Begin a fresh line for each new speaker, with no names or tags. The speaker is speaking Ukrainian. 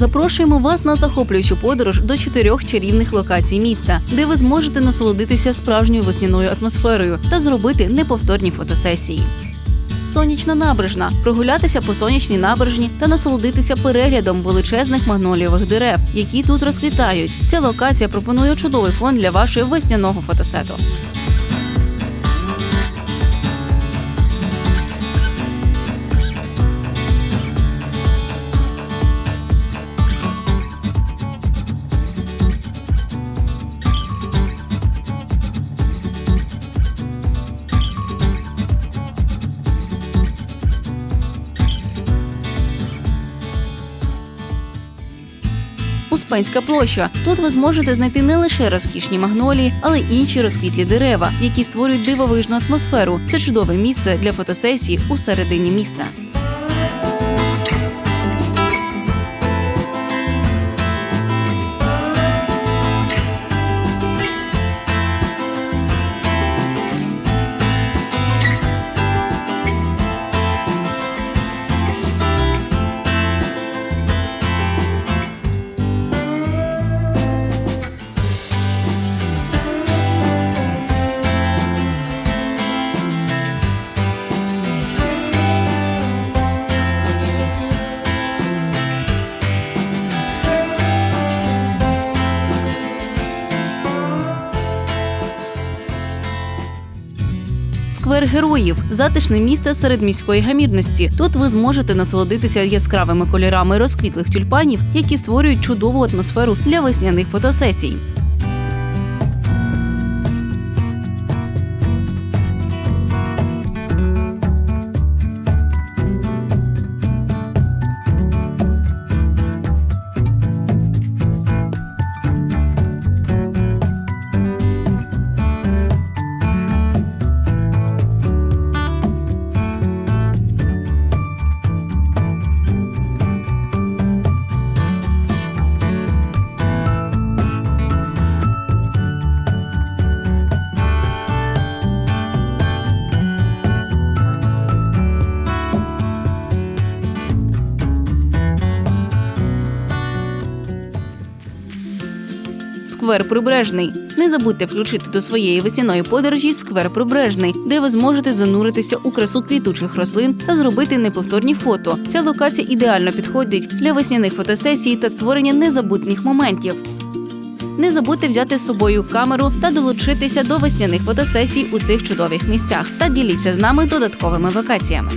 Запрошуємо вас на захоплюючу подорож до чотирьох чарівних локацій міста, де ви зможете насолодитися справжньою весняною атмосферою та зробити неповторні фотосесії. Сонячна набережна прогулятися по сонячній набережні та насолодитися переглядом величезних магнолієвих дерев, які тут розквітають. Ця локація пропонує чудовий фон для вашого весняного фотосету. Успенська площа. Тут ви зможете знайти не лише розкішні магнолії, але й інші розквітлі дерева, які створюють дивовижну атмосферу. Це чудове місце для фотосесії у середині міста. Сквер героїв затишне місце серед міської гамірності. Тут ви зможете насолодитися яскравими кольорами розквітлих тюльпанів, які створюють чудову атмосферу для весняних фотосесій. Сквер Прибережний. Не забудьте включити до своєї весняної подорожі сквер Прибережний, де ви зможете зануритися у красу квітучих рослин та зробити неповторні фото. Ця локація ідеально підходить для весняних фотосесій та створення незабутніх моментів. Не забудьте взяти з собою камеру та долучитися до весняних фотосесій у цих чудових місцях та діліться з нами додатковими локаціями.